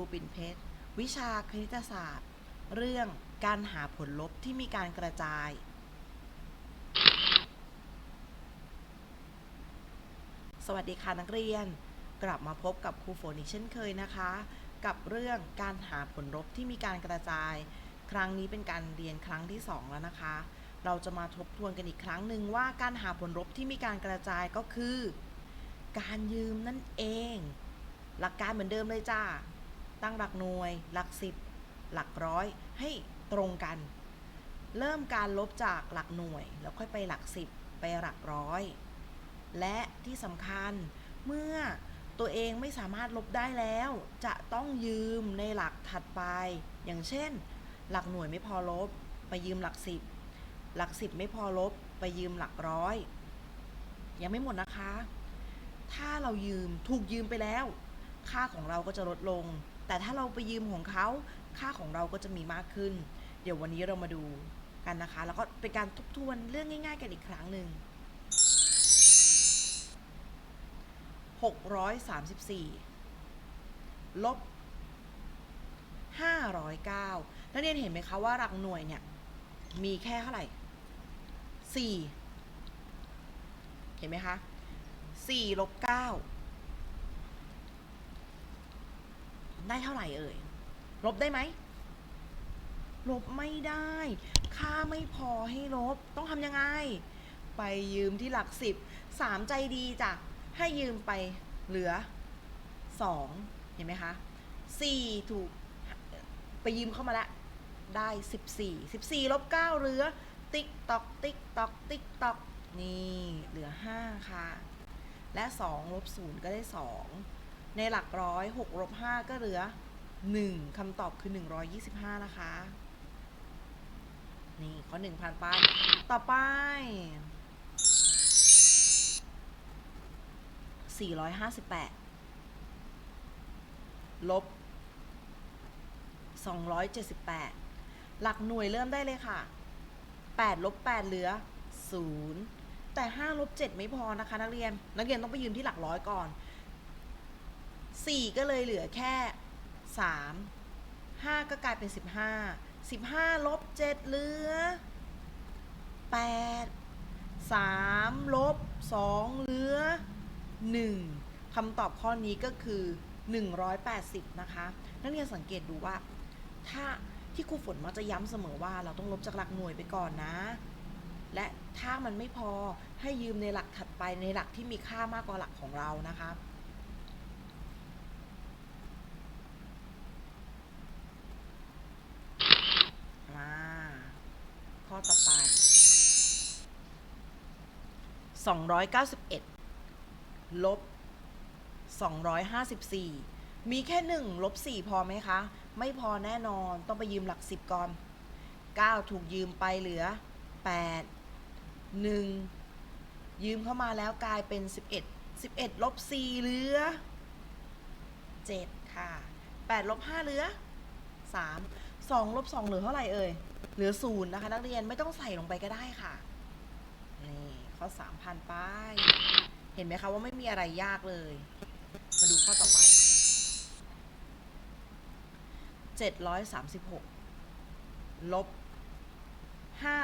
รูปิ่นเพชร วิชาคณิตศาสตร์ เรื่องการหาผลลบที่มีการกระจาย สวัสดีค่ะนักเรียน กลับมาพบกับครูฝนอีกเช่นเคยนะคะ กับเรื่องการหาผลลบที่มีการกระจาย ครั้งนี้เป็นการเรียนครั้งที่ 2 แล้วนะคะ เราจะมาทบทวนกันอีกครั้งหนึ่งว่าการหาผลลบที่มีการกระจายก็คือ การยืมนั่นเองหลักการเหมือนเดิมเลยจ้า ตั้งหลักหน่วย หลักสิบ หลักร้อย ให้ตรงกัน เริ่มการลบจากหลักหน่วย แล้วค่อยไปหลักสิบ ไปหลักร้อย และที่สำคัญเมื่อตัวเองไม่สามารถลบได้แล้ว จะต้องยืมในหลักถัดไป อย่างเช่น หลักหน่วยไม่พอลบ ไปยืมหลักสิบ หลักสิบไม่พอลบ ไปยืมหลักร้อย ยังไม่หมดนะคะ ถ้าเรายืมถูกยืมไปแล้ว ค่าของเราก็จะลดลง แต่ถ้าเราไปยืมของเขาค่าของเราก็จะมีมากขึ้น เดี๋ยววันนี้เรามาดูกันนะคะ แล้วก็เป็นการทบทวนเรื่องง่าย ๆ กันอีกครั้งหนึ่ง634ลบ509นักเรียนเห็นไหมคะว่าหลักหน่วยเนี่ย มีแค่เท่าไหร่ 4 เห็นไหมคะ4ลบ9 ได้เท่าไหร่เอ่ย ลบได้ไหม ลบไม่ได้ ค่าไม่พอให้ลบ ต้องทำยังไง ไปยืมที่หลักสิบ สามใจดีจ้ะ ให้ยืมไปเหลือสองเห็นไหมคะสี่ถูก ไปยืมเข้ามาแล้วได้สิบสี่ สิบสี่ลบเก้าเหลือ ติ๊กตอก ติ๊กตอก ติ๊กตอก นี่ เหลือห้าค่ะ และสองลบศูนย์ก็ได้สอง ในหลักร้อยหกลบห้าก็เหลือหนึ่งคำตอบคือหนึ่งร้อยยี่สิบห้านะคะ นี่ ข้อหนึ่งผ่านไป ต่อไป 458 ลบ 278 หลักหน่วยเริ่มได้เลยค่ะ 8 ลบ 8 เหลือ 0 แต่5ลบ7ไม่พอนะคะ นักเรียน นักเรียนต้องไปยืมที่หลักร้อยก่อน 4 ก็เลยเหลือแค่ 3 5 ก็กลายเป็น 15 15ลบ7เหลือ 8 3ลบ2เหลือ 1คำตอบข้อนี้ก็คือ 180 นะคะ นักเรียนสังเกตดูว่า ถ้าที่ครูฝนมักจะย้ำเสมอว่าเราต้องลบจากหลักหน่วยไปก่อนนะ และถ้ามันไม่พอให้ยืมในหลักถัดไปในหลักที่มีค่ามากกว่าหลักของเรานะคะ มา ข้อ ต่อไป 291 ลบ 254 มีแค่ 1 ลบ 4 พอไหมคะ ไม่พอแน่นอนต้องไปยืมหลัก 10 ก่อน 9 ถูกยืมไปเหลือ 8 1 ยืมเข้ามาแล้วกลายเป็น 11 11 ลบ 4 เหลือ 7 ค่ะ 8 ลบ 5 เหลือ 3 2 ลบ 2 เหลือเท่าไหร่เอ่ย เหลือ0นย์นะคะ นักเรียนไม่ต้องใส่ลงไปก็ได้ค่ะ นี่ข้อ3พันไปเห็นไหมคะว่าไม่มีอะไรยากเลย มาดูข้อต่อไป736ลบ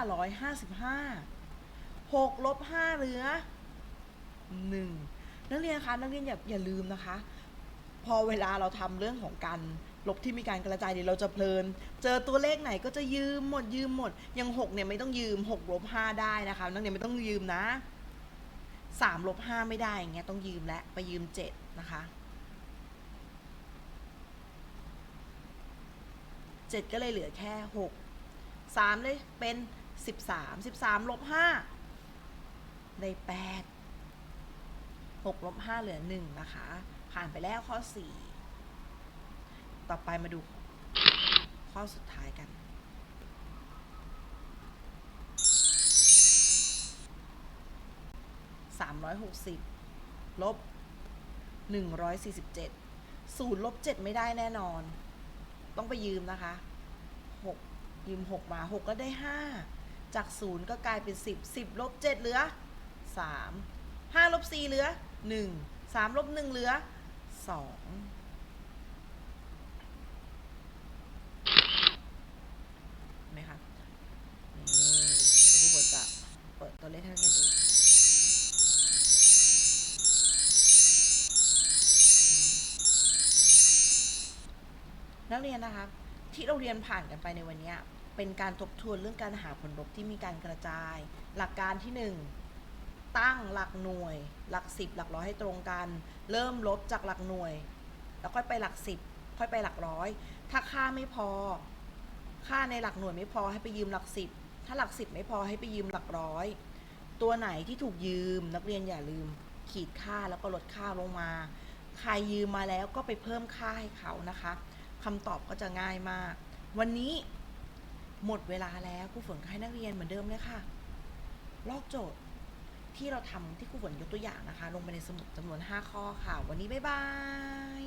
555 6ลบ5เหลือ1นักเรียนคะนักเรียนอย่าอย่าลืมนะคะ พอเวลาเราทำเรื่องของการ ลบที่มีการกระจายเดี๋ยเราจะเพลิน เจอตัวเลขไหนก็จะยืมหมดยืมหมดอย่าง6เนี่ยไม่ต้องยืม6ลบ5ได้นะคะนักเรียนไม่ต้องยืมนะ3ลบ5ไม่ได้อย่างเงี้ยต้องยืมและไปยืม 7 นะคะ 7 ก็เลยเหลือแค่ 6 3 เลยเป็น 13 13ลบ5ได้8 6ลบ5เหลือ 1 นะคะ ผ่านไปแล้วข้อ 4 ต่อไปมาดูข้อสุดท้ายกัน 360 ลบ 147ศูนย์ลบ 7 ไม่ได้แน่นอน ต้องไปยืมนะคะ 6 ยืม 6 มา 6 ก็ได้ 5 จาก 0 ก็กลายเป็น 10 10ลบ 7 เหลือ 3 5ลบ 4 เหลือ 1 3ลบ 1 เหลือ 2 เลขให้นักเรียนดูนักเรียนนะคะที่เราเรียนผ่านกันไปในวันนี้เป็นการทบทวนเรื่องการหาผลลบที่มีการกระจาย หลักการที่หนึ่งตั้งหลักหน่วย หลักสิบหลักร้อยให้ตรงกัน เริ่มลบจากหลักหน่วย แล้วค่อยไปหลักสิบค่อยไปหลักร้อย ถ้าค่าไม่พอ ค่าในหลักหน่วยไม่พอให้ไปยืมหลักสิบถ้าหลักสิบไม่พอให้ไปยืมหลักร้อย ตัวไหนที่ถูกยืมนักเรียนอย่าลืมขีดค่าแล้วก็ลดค่าลงมา ใครยืมมาแล้วก็ไปเพิ่มค่าให้เขานะคะคำตอบก็จะง่ายมาก วันนี้หมดเวลาแล้วครูฝนให้นักเรียนเหมือนเดิมเลยค่ะ ลอกโจทย์ที่เราทำที่ครูฝนยกตัวอย่างนะคะ ลงไปในสมุดจำนวน 5 ข้อค่ะ วันนี้บ๊ายบาย